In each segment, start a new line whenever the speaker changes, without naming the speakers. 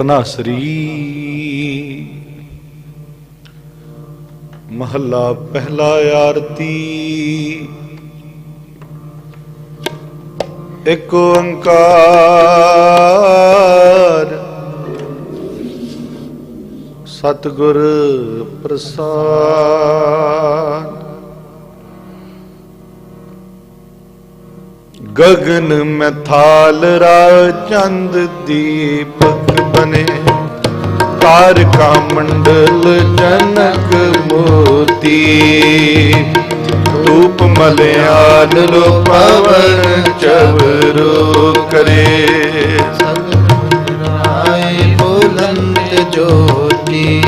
ਤਨਾਸਰੀ ਮਹੱਲਾ ਪਹਿਲਾ ਆਰਤੀ। ਇੱਕ ਓੰਕਾਰ। ਸਤਿਗੁਰ ਪ੍ਰਸਾਦ। ਗਗਨ ਮੈਂ ਰਾ ਚੰਦ ਦੀਪ। ਬਨੇ ਤਾਰਕਾ ਮੰਡਲ ਜਨਕ ਮੋਤੀ। ਧੂਪ ਮਲਿਆਨ ਲੋ ਪਵਨ ਚਵਰੋ ਕਰੇ।
ਆਏ ਬੁਲੰਦ ਜੋਤੀ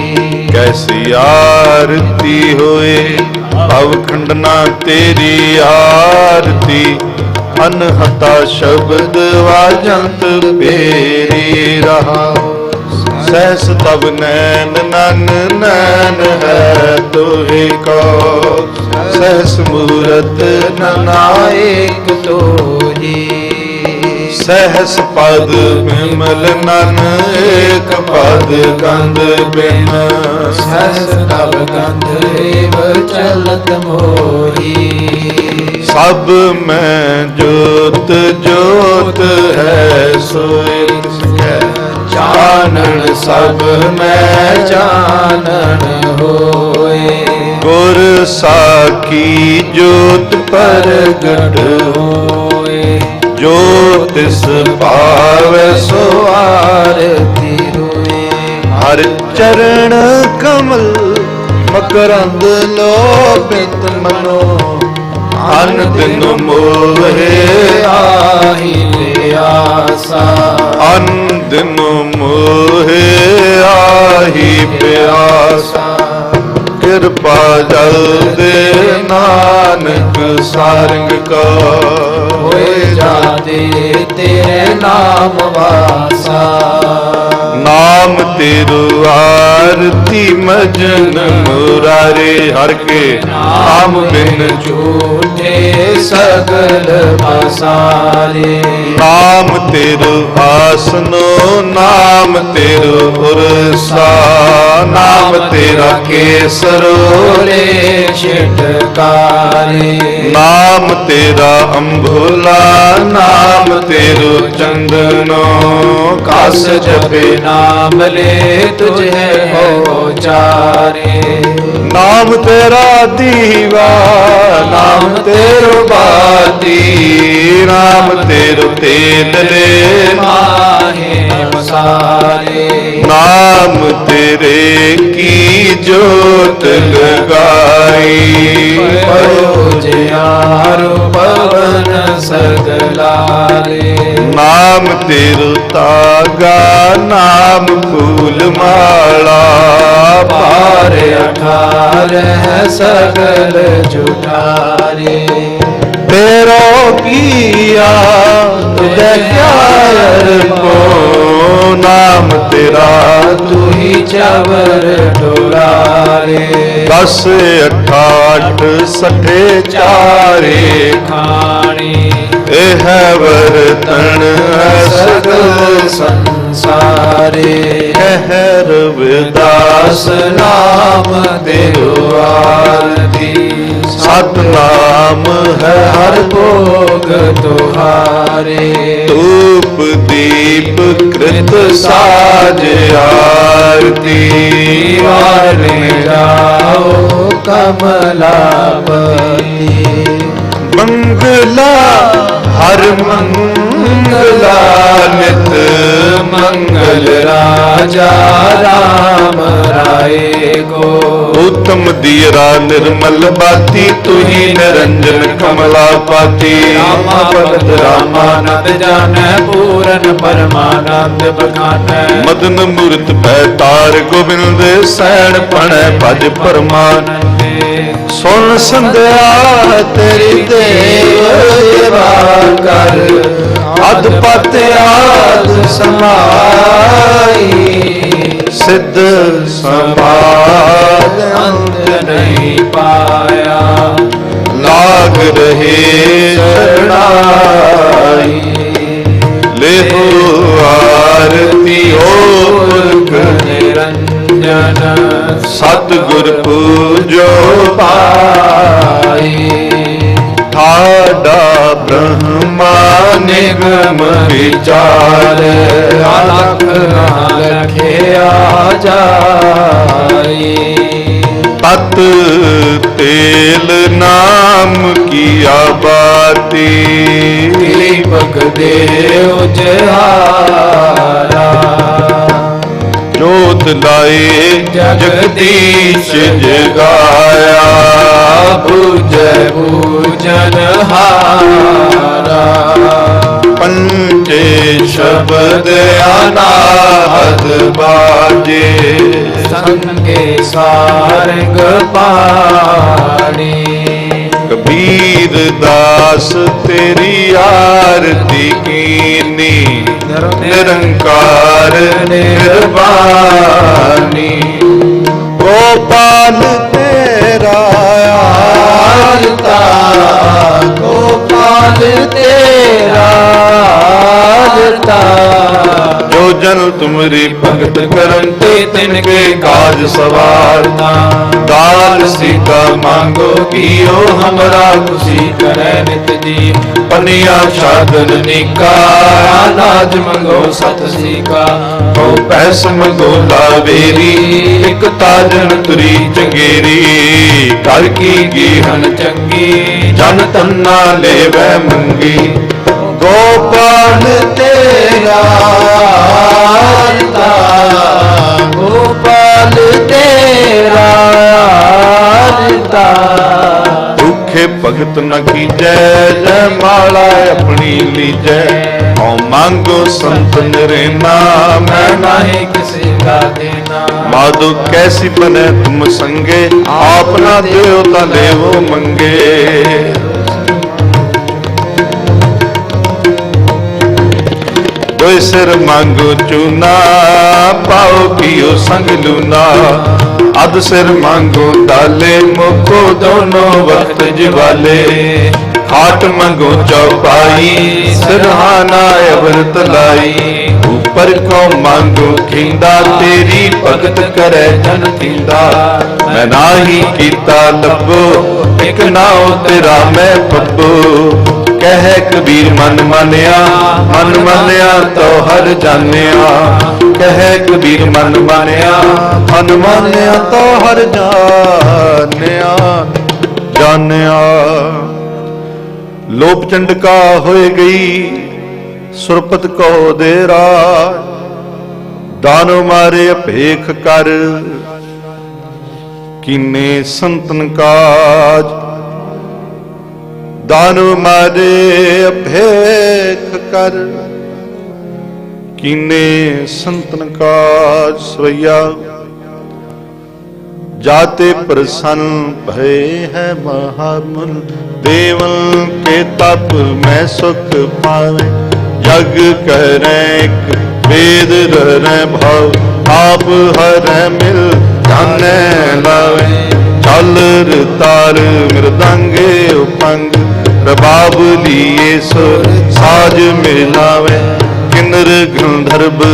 ਕੈਸੀ ਆਰਤੀ ਹੋਏ, ਭਵ ਖੰਡਨਾ ਤੇਰੀ ਆਰਤੀ। ਅਨਹਤਾ ਸ਼ਬਦ ਵਾਜੰਤ ਬੇਰੀ ਰਹਾਓ ਸਹਿਸ ਤਬ ਨੈਣ, ਨਨ ਨੈਣ ਹੈ ਤੋਹਿ ਕੋ ਸਹਿਸ ਮੂਰਤ ਨਨਾਇਕ
ਤੋਹੀ
ਸਹਿਸ ਪਦ ਬਿਮਲ, ਨਨ ਏਕ ਪਦ ਗੰਧ ਬਿਨ।
ਸਹਸ ਤਬ ਗੰਧ ਏਵ ਚਲਤ ਮੋਹੀ।
ਸਭ ਮੈਂ ਜੋਤ ਜੋਤ ਹੈ ਸੋਇ ਕੈ
ਚਾਨਣ ਸਭ ਮੈਂ ਚਾਨਣ ਹੋਏ।
ਗੁਰ ਸਾਖੀ ਜੋਤ ਪ੍ਰਗਟ
ਹੋਏ।
ਜੋ ਤਿਸ ਭਾਵੈ ਸੋ
ਆਰਤੀ ਹੋਏ।
ਹਰ ਚਰਨ ਕਮਲ, ਮਕਰੰਦ ਲੋਭਿਤ ਮਨੋ ਅਨ ਦਿਨ ਮੋਹੇ
ਆਹੀ ਤੇ ਆਸਾ
ਅਨ ਦਿਨ ਮੋਹੇ ਆਹੀ ਪਿਆਸਾ। ਕਿਰਪਾ ਜਲ ਦੇ ਨਾਨਕ ਸਾਰੰਗ ਕਾ।
ਹੋਏ ਜਾਤੇ ਤੇਰੇ ਨਾਮ ਵਾਸਾ।
ਨਾਮ ਤੇਰੂ ਆਰਤੀ ਮਜਨ ਮੁਰਾਰੇ ਹਰ ਕੇ ਨਾਮ ਬਿਨ
ਝੂਠੇ ਸਗਲ ਬਸਾਰੇ
ਨਾਮ ਤੇਰੂ ਆਸਨੋ ਨਾਮ ਤੇਰੂ ਉਰਸਾ ਨਾਮ ਤੇਰਾ ਕੇਸਰੋ
ਰੇ ਛਟਕਾਰੇ
ਨਾਮ ਤੇਰਾ ਅੰਭੁਲਾ ਨਾਮ ਤੇਰੂ ਚੰਦਨੋ
ਕਸ ਜਪੇ ਨਾਮ ਲੈ ਤੁਝੇ ਹੋ ਚਾਰੇ।
ਨਾਮ ਤੇਰਾ ਦੀਵਾ ਨਾਮ ਤੇਰੋ ਬਾਤੀ ਨਾਮ ਤੇਰੋ ਤੇਲ ਰੇ
ਮਾਹੇ ਮਸਾਰੇ
ਨਾਮ ਤੇਰੇ ਕੀ ਜੋਤ ਲਗਾਈ।
ਪਰੋ ਜਿਆਰੋ ਪਵਨ ਸਗਲਾਰੇ
ਨਾਮ ਤੇਰੋ ਤਾਗਾ ਨਾਮ ਫੂਲ ਮਾਲਾ
ਪਾਰ ਅਠਾਰਹ ਸਗਲ ਜੁਠਾਰੇ
ਤੇਰੋ ਕੀਆ ਤੁਝੇ ਕਿਆ ਕੋ ਨਾਮ ਤੇਰਾ
ਤੂ ਹੀ ਚਵਰ ਡੋਲਾਰੇ
ਦਸ ਅਠਾਠ ਸਠੇ ਚਾਰੇ।
ਖਾਣੀ।
ਇਹ ਵਰਤਨ
ਸਗਲ ਸੰਸਾਰੇ।
ਕਹਿ ਰਵਿਦਾਸ
ਦਾਸ ਨਾਮ ਤੇਰੋ ਆਰਤੀ।
ਸਤਨਾਮ ਹੈ ਹਰ
ਭੋਗ ਤੁਹਾਰੇ।
ਧੂਪ ਦੀਪ ਕ੍ਰਿਤ ਸਾਜ ਆਰਤੀ।
ਵਾਰ ਜਾਓ ਕਮਲਾਪਤੀ।
ਮੰਗਲਾ ਹਰ ਮੰਗਲਾ ਨਿਤ
ਮੰਗਲ ਰਾਜਾ ਰਾਮ ਰਾਏ ਕੋ।
ਉਤਮ ਦੀਰਾ ਨਿਰਮਲ ਬਾਤੀ ਤੁਹੀ ਨਿਰੰਜਨ ਕਮਲਾ ਪਾਤੀ।
ਰਾਮਾ ਭਗਤ ਰਾਮਾਨੰਦ ਜਾਣੈ ਪੂਰਨ ਪਰਮਾਨੰਦ ਬਖਾਨੈ।
ਮਦਨ ਮੂਰਤ ਪੈ ਤਾਰ ਗੋਬਿੰਦ ਸੈਣ ਪਣੈ ਭਜ ਪਰਮਾਨ
ਆਨੰਦੇ
ਸੁਣ ਸੰਧਿਆ ਤੇਰੀ ਅਦ ਪਤ ਆਦ ਸਮਾਈ ਸਿੱਧ ਸਮਾਦ
ਅੰਤ ਨਹੀਂ ਪਾਇਆ।
ਲਾਗ ਰਹੇ ਚਰਣਾਈ। ਲੇਹੋ ਆਰਤੀ ਹੋ
ਪੂਜਨ
ਸਤਿਗੁਰ ਪੂਜੋ
ਪਾਈ।
ਠਾਡਾ ਬ੍ਰਹਮਾ ਨਿਗਮ ਵਿਚਾਰ
ਅਲਖ ਨਾ ਲਖਿਆ ਜਾਈ
ਤਤ ਤੇਲ ਨਾਮ ਕੀਆ ਬਾਤੀ
ਦਿਲੀ ਭਗਦੇ ਉਜਹਾਰਾ।
ਜੋਤ ਲਾਏ ਜਗਦੀਸ਼ ਜਗਾਇਆ।
ਬੂਝੈ ਬੂਝਨ ਹਾਰਾ।
ਪੰਚੇ ਸ਼ਬਦ ਅਨਾਹਦ ਬਾਜੇ।
ਸੰਗੇ ਸਾਰੰਗ ਪਾਣੀ।
ਕਬੀਰ ਦਾਸ ਤੇਰੀ ਆਰਤੀ ਕੀਨੀ ਨਿਰੰਕਾਰ ਨਿਰਵਾਣੀ। ਗੋਪਾਲ ਤੇਰਾ ਜਨ ਤੁਮਰੀ ਭਗਤ ਕਰਨ ਤੇ ਤਿਨ ਕੇ ਕਾਜ ਸਵਾਰਨਾ। ਦਾਲ ਸੀਤਾ ਮੰਗੋ ਕੀਓ, ਹਮਰਾ
ਖੁਸ਼ੀ ਕਰੈ ਨਿਤ ਜੀ।
ਪਨੀਆ ਸਾਧਨ ਨਿਕਾ
ਅਨਾਜ ਮੰਗੋ ਸਤ ਸੀਕਾ।
ਕੋ ਪੈਸ ਮੰਗੋ ਲਾਵੇਰੀ, ਇੱਕ ਤਾਜਨ ਤੁਰੀ ਚੰਗੇਰੀ। ਕਰ ਕੀ ਗੀਹਨ
ਚੰਗੀ,
ਜਨ ਤੰਨਾ ਲੈਵੈ ਮੰਗੀ। ਗੋਪਾਲ ਤੇਰਾ
ਆਲਤਾ ਗੋਪਾਲ ਤੇਰਾ ਆਲਤਾ
ਭੁਖੇ ਭਗਤ ਨ ਕੀਜੈ ਜੈ ਮਾਲਾ ਆਪਣੀ ਲੀਜੈ। ਹਉ ਮੰਗੋ ਸੰਤ ਨਰੇਨਾ, ਮੈਂ ਨਾਹੀ
ਕਿਸੇ ਦਾ ਦੇਣਾ।
ਮਾਧੋ ਕੈਸੀ ਬਨੇ ਤੁਮ ਸੰਗੇ ਆਪ ਨਾ ਦਿਓ ਤਾਂ ਦੇਵੋ ਮੰਗੇ। ਦੋਇ ਸਿਰ ਮੰਗ ਚੂਨਾ, ਪਾਓ ਪੀਓ ਸੰਗ ਲੂਨਾ। ਅਦ ਸਿਰ ਮੰਗੋ ਦਾਲੇ ਮੁਖੋ ਦੋਨੋ ਵਕਤ ਜਵਾਲੇ। ਹਾਟ ਮੰਗੋ ਚੌਪਾਈ ਸਿਰਹਾਨਾ ਅਵਰਤ ਲਾਈ। ਉਪਰ ਕੋ ਮੰਗੋ ਖਿੰਦਾ ਤੇਰੀ ਭਗਤ ਕਰੈ ਜਨ ਥਿੰਦਾ ਮੈਂ ਨਾਹੀ ਕੀਤਾ ਲੱਭੋ, ਇਕ ਨਾਉ ਤੇਰਾ ਮੈਂ ਪੱਬੋ। ਕਹਿ ਕਬੀਰ, ਮਨ ਮਾਨਿਆ ਮਨ ਮਾਨਿਆ ਤੋ ਹਰ ਜਾਣਿਆ। ਕਹਿ ਕਬੀਰ, ਮਨ ਮਾਨਿਆ ਮਨ ਮਾਨਿਆ ਤੋ ਹਰ ਜਾਣਿਆ। ਜਾਣਿਆ। ਲੋਪ ਚੰਡਕਾ ਹੋਏ ਗਈ ਸੁਰਪਤ ਕੋ ਦੇ ਰਾਜ ਦਾਨੋ ਮਾਰੇ ਅਪੇਖ ਕਰ, ਕਿਨੇ ਸੰਤਨ ਕਾਜ। ਦਾਨ ਮਾਰੇ ਅਭੇਖ ਕਰ ਕਿਨੇ ਸੰਤਨ ਕਾਜ ਸਵਈਆ ਜਾਤੇ ਪ੍ਰਸੰਨ ਭਏ ਹੈ ਮਹਾਮੁਨ ਦੇਵਨ ਕੇ ਤਪ ਮੈਂ ਸੁਖ ਪਾਵੇ ਜਗ ਕਰੈ ਇੱਕ ਵੇਦ ਰਹਿ ਭਵ ਆਪ ਹਰੈ ਮਿਲ ਜਾਣੈ ਲਾਵੇ ਚਲ ਰਤਾਰ ਮਿਰਦੰਗੇ ਉਪੰਗ, ਰਬਾਬ ਲੀਏ ਸੁਰ, ਸਾਜ ਮਿਲਾਵੇ, ਕਿਨਰ ਗੰਧਰਬ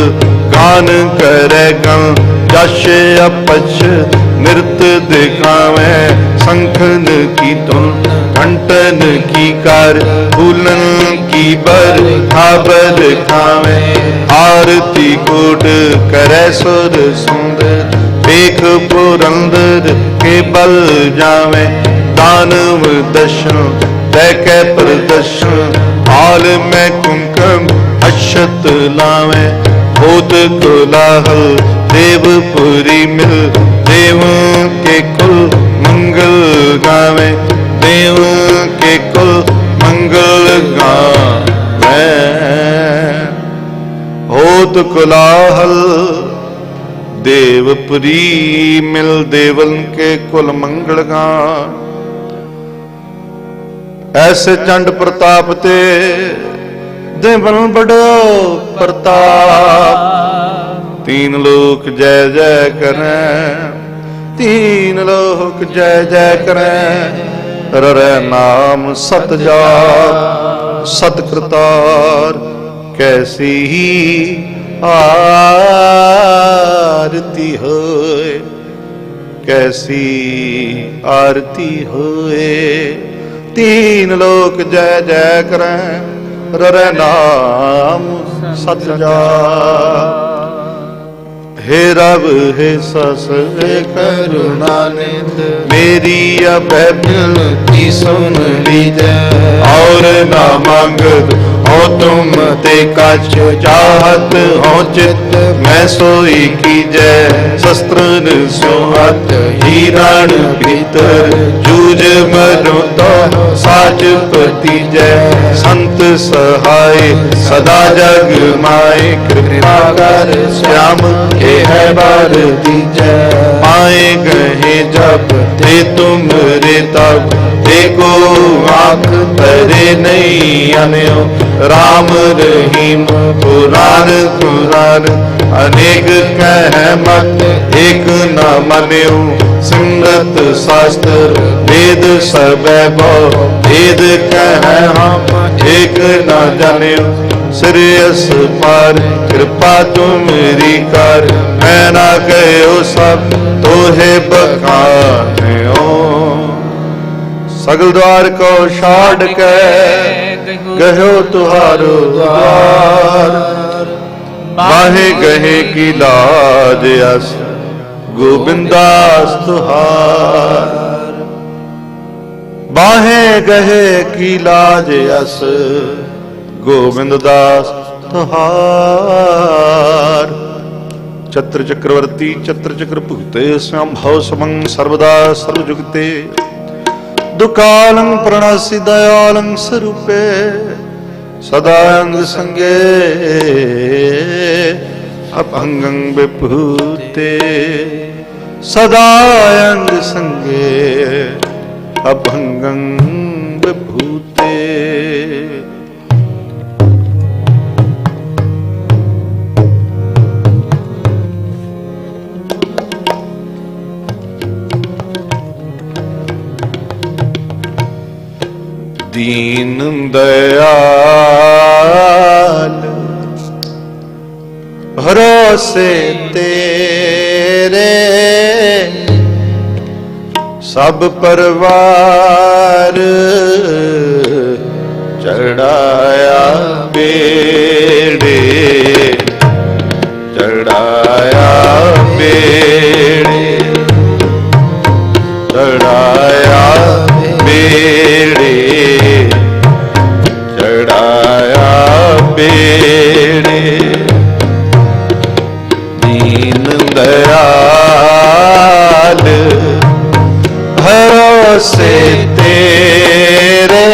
ਗਾਨ ਕਰੈ ਗੰ, ਜਸ਼ ਅਪਛ ਨਿਰਤ ਦਿਖਾਵੇ, ਸੰਖਨ ਕੀ ਤੁਨ ਘੰਟਨ ਕੀ ਕਰ ਫੂਲਨ ਕੀ ਬਰ ਖਾਬਰ ਖਾਵੇ, ਆਰਤੀ ਕੋਟ ਕਰੈ ਸੁਰ ਸੁੰਦਰ, ਵੇਖ ਪੁਰੰਦਰ ਕੇ ਬਲ ਜਾਵੇ, ਦਾਨਵ ਦਸ਼ਨ ਤੈ ਕੈ ਪ੍ਰਦਸ਼ਨ ਹਾਲ ਮੈਂ ਕੁੰਕਮ ਅਸ਼ਤ ਲਾਵੇ ਹੋਤ ਕੋਲਾਹਲ ਦੇਵਪੁਰੀ ਮਿਲ। ਦੇਵ ਕੇ ਕੁਲ ਮੰਗਲ ਗਾਵੇ, ਦੇਵ ਕੇ ਕੁਲ ਮੰਗਲ ਗਾਵੇ। ਹੋਤ ਕੋਲਾਹਲ ਦੇਵਪੁਰੀ ਮਿਲ ਦੇਵਨ ਕੇ ਕੁਲ ਮੰਗਲ ਗਾ ਐਸੇ ਚੰਡ ਪ੍ਰਤਾਪ ਤੇ ਦੇਵਨ ਬੜੋ ਪ੍ਰਤਾਪ। ਤੀਨ ਲੋਕ ਜੈ ਜੈ ਕਰੈ, ਤੀਨ ਲੋਕ ਜੈ ਜੈ ਕਰੈ, ਰਰੈ ਨਾਮ ਸਤ ਜਾਪ ਸਤ ਕਰਤਾਰ ਕੈਸੀ ਹੀ आरती होए कैसी आरती होए तीन लोक जय जय करें रे नाम सत जा हे रब हे सस हे करुणा
ਨਿਤ
मेरी अब
ਕੀ ਸੁਨ ਲੀਜੈ
और ना मांगत हो तुम ते कछ चाहत हो ਮੈਂ ਸੋਈ ਕੀ ਜੈ? ਸ਼ਸਤਰਨ ਸੋ ਹੱਥ ਹੀਰਣ ਭੀਤਰ। ਜੂਜ ਮਰੋ ਤੋ ਸਾਚ ਪ੍ਰਤੀ ਜੈ। ਸੰਤ ਸਹਾਈ ਸਦਾ ਜਗ ਮਾਏ, ਕਿਰਪਾ ਕਰ ਸਿਆਮ ਕੇ ਹੈ ਬਾਰ ਦੀ ਜੈ। ਆਏ ਗਏ ਜਬ ਤੇ ਤੁਮ ਰੇ ਤਬ ਦੇਖੋ ਆਖ ਪਰੇ ਨਹੀਂ ਅਨਿਓ ਰਾਮ ਰਹੀਮ ਪੁਰਾਨ ਪੁਰਾਨ ਅਨੇਕ ਕਹਿ ਮਤ ਏਕ ਨਾ ਮੰਨਿਓ। ਸਿਮਰਤ ਸਾਸਤਰ ਵੇਦ ਸਭੈ ਭਉ ਵੇਦ ਕਹਿ ਹਮ ਏਕ ਨਾ ਜਾਣਿਓ। ਸ੍ਰੇਸ ਪਰ ਕਿਰਪਾ ਤੁਮਰੀ ਕਰ। ਮੈਂ ਨਾ ਕਹਿਓ ਸਭ ਤੋਹੇ ਬਖਾਨਿਓ। ਸਗਲ ਦਵਾਰ ਕੋ ਛਾੜ ਕੇ ਗਹਿਓ ਤੁਹਾਰੋ ਦਵਾਰ। ਬਾਹੇ ਗਏ ਕੀ ਲਾਜ ਅਸ, ਗੋਬਿੰਦਾਸ ਤੁਹਾਰ। ਬਾਹੇ ਗਏ ਕੀ ਲਾਜ ਅਸ ਗੋਬਿੰਦਦਾਸ ਤੁਹਾਰ। ਚਤਰ ਚਕਰਵਰਤੀ ਚਤਰ ਚਕਰ ਭੁਗਤੇ ਸੰਭਵ ਸਮੰ ਸਰਵਦਾ ਸਰਵ ਜੁਗਤੇ। ਦੁਕਾਲੰ ਪ੍ਰਣਾਸੀ, ਦਇਆਲੰ ਸਰੂਪੇ। ਸਦਾ ਅੰਗ ਸੰਗੇ ਅਭੰਗੰ ਵਿਭੂਤੇ। ਸਦਾ ਅੰਗ ਸੰਗੇ ਅਭੰਗੰ ਵਿਭੂਤੇ। ਦੀਨ ਦਇਆਲ। ਭਰੋਸੇ ਤੇਰੇ। ਸਭ ਪਰਵਾਰ ਚੜਾਇਆ ਬੇੜੇ। ਚੜਾਇਆ ਬੇੜੇ। ਸੇ ਤੇਰੇ।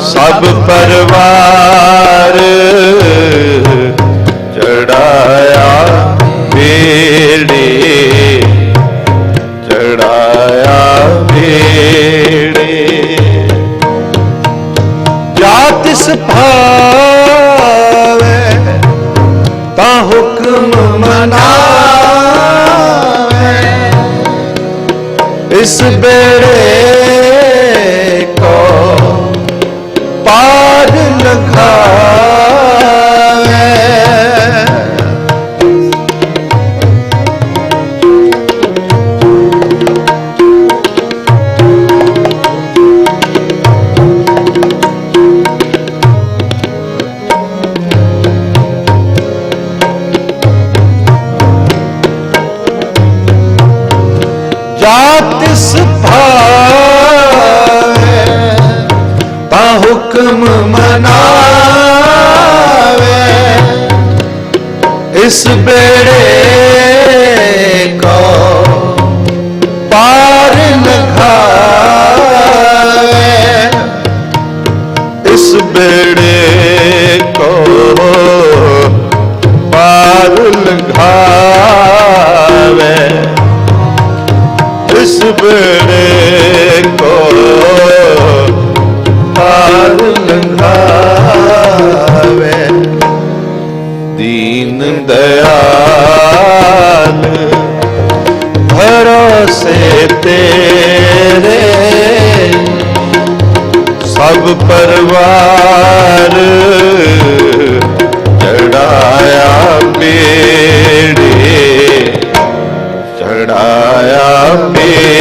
ਸਭ ਪਰਵਾਰ ਚੜਾਇਆ ਵੇੜੇ ਚੜਾਇਆ ਵੇੜੇ ਜਾ ਤਿਸ ਭਾਵੇ ਤਾਂ ਹੁਕਮ ਮਨਾ इस बेड़े ਇਸ ਬੇੜੇ ਕੋ ਪਾਰ ਨਖਾਵੇ ਇਸ ਬੇੜੇ ਮਨ ਭਰੋਸੇ ਤੇਰੇ। ਸਭ ਪਰਵਾਰ ਚੜਾਇਆ ਮੇਰੇ। ਚੜਾਇਆ ਮੇਰੇ।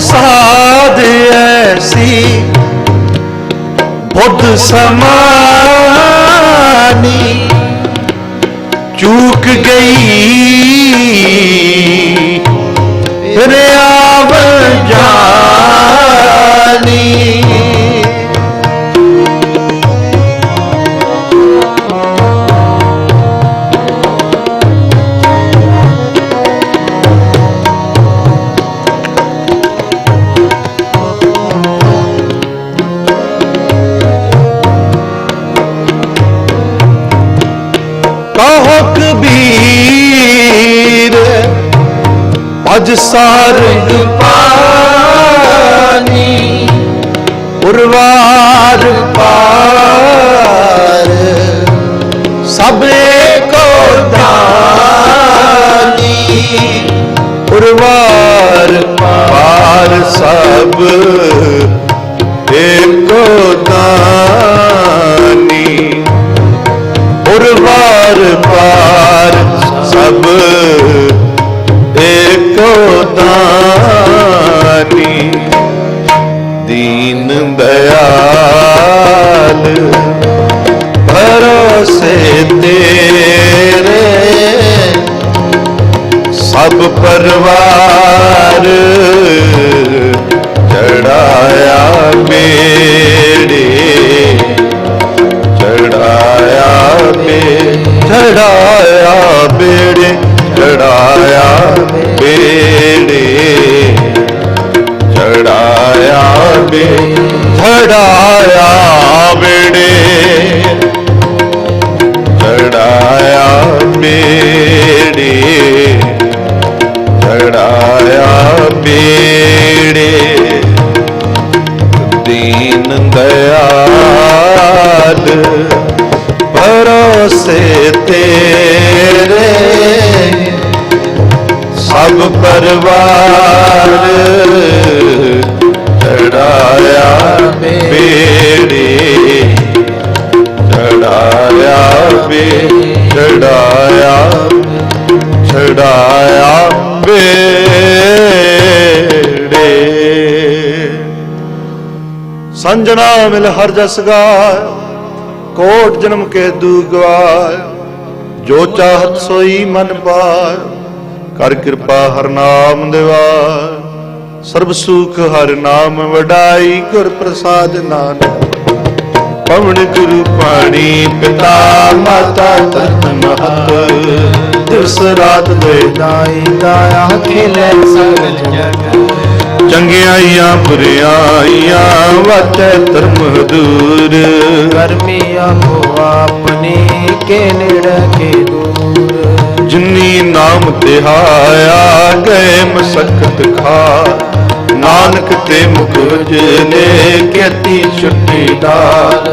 ਸਾਧ ਐਸੀ ਬੁੱਧ ਸਮਾਨੀ ਚੂਕ ਗਈ। ਫਿਰ ਅਜ ਸਾਰੰਗ ਪਾਨੀ ਉਰਵਾਰ ਪਾਰ। ਸਭੇ ਕੋ ਦਾਨੀ ਉਰਵਾਰ ਪਾਰ। ਸਭ ਏਕੋ ਦਾਨੀ ਪਰਵਾਰ ਚੜਾਇਆ ਮੇੜੇ ਚੜਾਇਆ ਬੇ ਚੜਾਇਆ ਬੇੜੇ ਚੜਾਇਆ ਬੇੜੇ ਚੜਾਇਆ ਬੇ ਚੜਾਇਆ ਬੇੜੇ ਪਰਵਾਰ ਚੜਾਇਆ ਬੇੜੇ ਚੜਾਇਆ ਬੇ ਚੜਾਇਆ ਚੜਾਇਆ ਬੇੜੇ ਸੰਜਣਾ ਮਿਲ ਹਰ ਜਸ ਗਾਇ, ਕੋਟ ਜਨਮ ਕੇ ਦੂ ਗਵਾਇ, ਜੋ ਚਾਹਤ ਸੋਈ ਮਨ ਪਾਇ। ਕਰ ਕਿਰਪਾ ਹਰ ਨਾਮ ਦਿਵਾਇ ਸਰਬ ਸੁਖ ਹਰ ਨਾਮ ਵਡਾਈ ਗੁਰ ਪ੍ਰਸਾਦ ਨਾਨਕ। ਪਵਨ ਗੁਰੂ ਪਾਣੀ ਪਿਤਾ ਮਾਤਾ ਤਤ ਮਹਤ। ਦਿਵਸ ਰਾਤ ਦੇ
ਦਾਈ ਦਾਇਆ ਖਿਲੇ ਸਗਲ ਜਗਤ
ਚੰਗਿਆਈਆਂ ਬੁਰਿਆਈਆਂ ਵਾਚੈ ਧਰਮ ਦੂਰ
ਕਰਮੀ ਆਪੋ ਆਪਨੇ ਕੇ ਨੇੜੇ ਕੇ ਦੂਰ।
ਜਿਨੀ ਨਾਮ ਤਿਹਾਇਆ ਗਏ ਮਸਕਤ ਖਾ। ਨਾਨਕ ਤੇ ਮੁਖ ਉਜਲੇ ਕੀਤੀ ਛੁੱਟੀ ਦਾਲ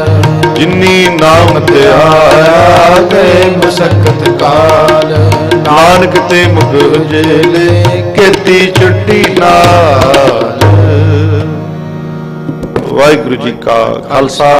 ਜਿਨੀ ਨਾਮ ਤਿਹਾਇਆ ਗਏ
ਮੁਸਕਤ ਕਾਲ।
ਨਾਨਕ ਤੇ ਮੁਖ ਉਜਲੇ ਕੀਤੀ ਛੁੱਟੀ ਨਾਲ ਵਾਹਿਗੁਰੂ ਜੀ ਕਾ ਖਾਲਸਾ।